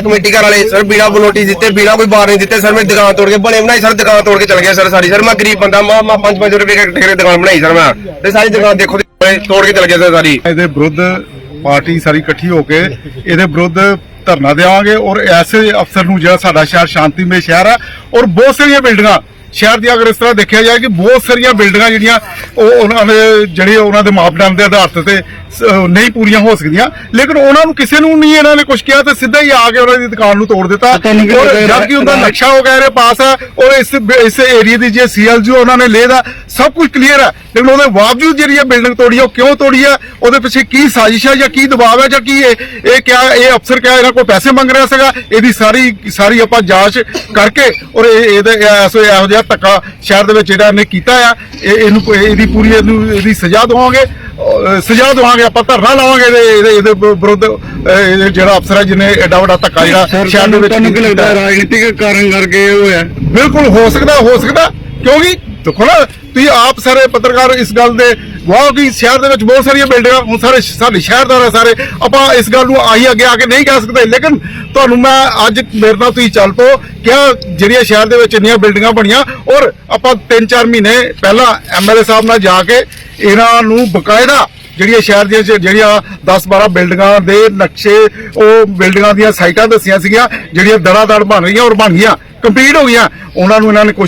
Committee ਘਰ ਵਾਲੇ। Sir, ਬਿਨਾ ਨੋਟਿਸ ਦਿੱਤੇ, ਬਿਨਾ ਕੋਈ ਬਾਰ ਨਹੀਂ ਦਿੱਤੇ, ਸਰ, ਮੈਂ ਦੁਕਾਨ ਤੋੜ ਕੇ ਬਣੇ ਬਣਾਈ, ਸਰ, ਦੁਕਾਨ ਤੋੜ ਕੇ ਚਲ ਗਿਆ, ਸਰ, ਸਾਰੀ। ਸਰ, ਮੈਂ ਗਰੀਬ ਬੰਦਾ, ਮੈਂ ਮੈਂ 5-5 ਰੁਪਏ ਦੇ ਠੇਕੇ ਦੁਕਾਨ ਬਣਾਈ, ਸਰ, ਮੈਂ। ਤੇ ਸਾਰੀ ਦੁਕਾਨ ਦੇਖੋ, ਤੋੜ ਕੇ ਚਲ ਗਿਆ, ਸਰ, ਸਾਰੀ। ਇਹਦੇ ਵਿਰੁੱਧ ਪਾਰਟੀ ਸਾਰੀ ਇਕੱਠੀ ਹੋ ਕੇ ਇਹਦੇ ਵਿਰੁੱਧ ਧਰਨਾ ਦੇਵਾਂਗੇ ਔਰ ਐਸੇ ਅਫਸਰ ਨੂੰ ਜਿਹੜਾ ਸਾਡਾ ਸ਼ਹਿਰ ਸ਼ਾਂਤੀਮਈ ਸ਼ਹਿਰ ਆ ਔਰ ਬਹੁਤ ਸਾਰੀਆਂ ਬਿਲਡਿੰਗਾਂ ਸ਼ਹਿਰ ਦੀ ਅਗਰ ਇਸ ਤਰ੍ਹਾਂ ਦੇਖਿਆ ਜਾਏ ਕਿ ਬਹੁਤ ਸਾਰੀਆਂ ਬਿਲਡਿੰਗਾਂ ਜਿਹੜੀਆਂ ਉਹ ਉਹਨਾਂ ਦੇ ਜਿਹੜੇ ਉਹਨਾਂ ਦੇ ਮਾਪਦੰਡ ਦੇ ਆਧਾਰ ਤੇ ਨਹੀਂ ਪੂਰੀਆਂ ਹੋ ਸਕਦੀਆਂ। ਲੇਕਿਨ ਉਹਨਾਂ ਨੂੰ ਕਿਸੇ ਨੂੰ ਨਹੀਂ ਇਹਨਾਂ ਨੇ ਕੁਝ ਕਿਹਾ ਤੇ ਸਿੱਧਾ ਹੀ ਆ ਕੇ ਉਹਨਾਂ ਦੀ ਦੁਕਾਨ ਨੂੰ ਤੋੜ ਦਿੱਤਾ। ਜਦ ਕਿ ਉਹਦਾ ਨਕਸ਼ਾ ਵਗੈਰਾ ਪਾਸ ਹੈ ਔਰ ਇਸ ਇਸ ਏਰੀਆ ਦੀ ਜੇ ਸੀਐਲਜੀ ਉਹਨਾਂ ਨੇ ਲੇ ਦਾ ਸਭ ਕੁਝ ਕਲੀਅਰ ਹੈ। ਲੇਕਿਨ ਉਹਦੇ ਬਾਵਜੂਦ ਜਿਹੜੀ ਇਹ ਬਿਲਡਿੰਗ ਤੋੜੀ ਹੈ ਉਹ ਕਿਉਂ ਤੋੜੀ ਹੈ? ਉਹਦੇ ਪਿੱਛੇ ਕੀ ਸਾਜ਼ਿਸ਼ ਹੈ ਜਾਂ ਕੀ ਦਬਾਅ ਹੈ ਜਾਂ ਕੀ ਇਹ ਇਹ ਕਿਆ ਇਹ ਅਫਸਰ ਕਿਆ ਇਹਨਾਂ ਕੋਲ ਪੈਸੇ ਮੰਗ ਰਿਹਾ ਸੀਗਾ? ਇਹਦੀ ਸਾਰੀ ਸਾਰੀ ਆਪਾਂ ਜਾਂਚ ਕਰਕੇ ਔਰ ਇਹ ਇਹਦੇ ਐਸੋ ਇਹੋ ਜਿਹਾ ਧੱਕਾ ਸ਼ਹਿਰ ਦੇ ਵਿੱਚ ਜਿਹੜਾ ਇਹਨੇ ਕੀਤਾ ਆ ਇਹ ਇਹਨੂੰ ਇਹਦੀ ਪੂਰੀ ਇਹਨੂੰ ਇਹਦੀ ਸਜ਼ਾ ਦਵਾਂਗੇ ਸਜ਼ਾ ਦਵਾਂਗੇ ਆਪਾਂ ਧਰਨਾ ਲਾਵਾਂਗੇ ਇਹਦੇ ਇਹਦੇ ਵਿਰੁੱਧ ਜਿਹੜਾ ਅਫਸਰ ਹੈ ਜਿਹਨੇ ਐਡਾ ਵੱਡਾ ਧੱਕਾ ਜਿਹੜਾ ਸ਼ਹਿਰ ਦੇ ਵਿੱਚ ਤੁਹਾਨੂੰ ਕੀ ਲੱਗਦਾ। ਰਾਜਨੀਤਿਕ ਕਾਰਨ ਕਰਕੇ ਇਹ ਹੋਇਆ ਬਿਲਕੁਲ ਹੋ ਸਕਦਾ ਹੋ ਸਕਦਾ ਕਿਉਂਕਿ ਦੇਖੋ ਨਾ ਤੁਸੀਂ ਆਪ ਸਾਰੇ ਪੱਤਰਕਾਰ ਇਸ ਗੱਲ ਦੇ ਗਵਾਹ ਕਿ ਸ਼ਹਿਰ ਦੇ ਵਿੱਚ ਬਹੁਤ ਸਾਰੀਆਂ ਬਿਲਡਿੰਗਾਂ ਹੁਣ ਸਾਰੇ ਸਾਡੇ ਸ਼ਹਿਰਦਾਰ ਆ ਸਾਰੇ। ਆਪਾਂ ਇਸ ਗੱਲ ਨੂੰ ਆਹੀ ਅੱਗੇ ਆ ਕੇ ਨਹੀਂ ਕਹਿ ਸਕਦੇ, ਲੇਕਿਨ ਤੁਹਾਨੂੰ ਮੈਂ ਅੱਜ ਮੇਰੇ ਨਾਲ ਤੁਸੀਂ ਚੱਲ ਪਓ ਕਿਹਾ ਜਿਹੜੀਆਂ ਸ਼ਹਿਰ ਦੇ ਵਿੱਚ ਇੰਨੀਆਂ ਬਿਲਡਿੰਗਾਂ ਬਣੀਆਂ, ਔਰ ਆਪਾਂ 3-4 ਮਹੀਨੇ ਪਹਿਲਾਂ ਐਮਐਲਏ ਸਾਹਿਬ ਨਾਲ ਜਾ ਕੇ ਇਹਨਾਂ ਨੂੰ ਬਕਾਇਦਾ ਜਿਹੜੀਆਂ ਸ਼ਹਿਰ ਦੀਆਂ ਜਿਹੜੀਆਂ 10-12 ਬਿਲਡਿੰਗਾਂ ਦੇ ਨਕਸ਼ੇ, ਉਹ ਬਿਲਡਿੰਗਾਂ ਦੀਆਂ ਸਾਈਟਾਂ ਦੱਸੀਆਂ ਸੀਗੀਆਂ, ਜਿਹੜੀਆਂ ਦੜਾ ਦੜ ਬਣ ਰਹੀਆਂ ਔਰ ਬਣ ਗਈਆਂ ਕੰਪਲੀਟ ਹੋ ਗਈਆਂ। ਉਹਨਾਂ ਨੂੰ ਇਹਨਾਂ ਨੇ ਕੁਝ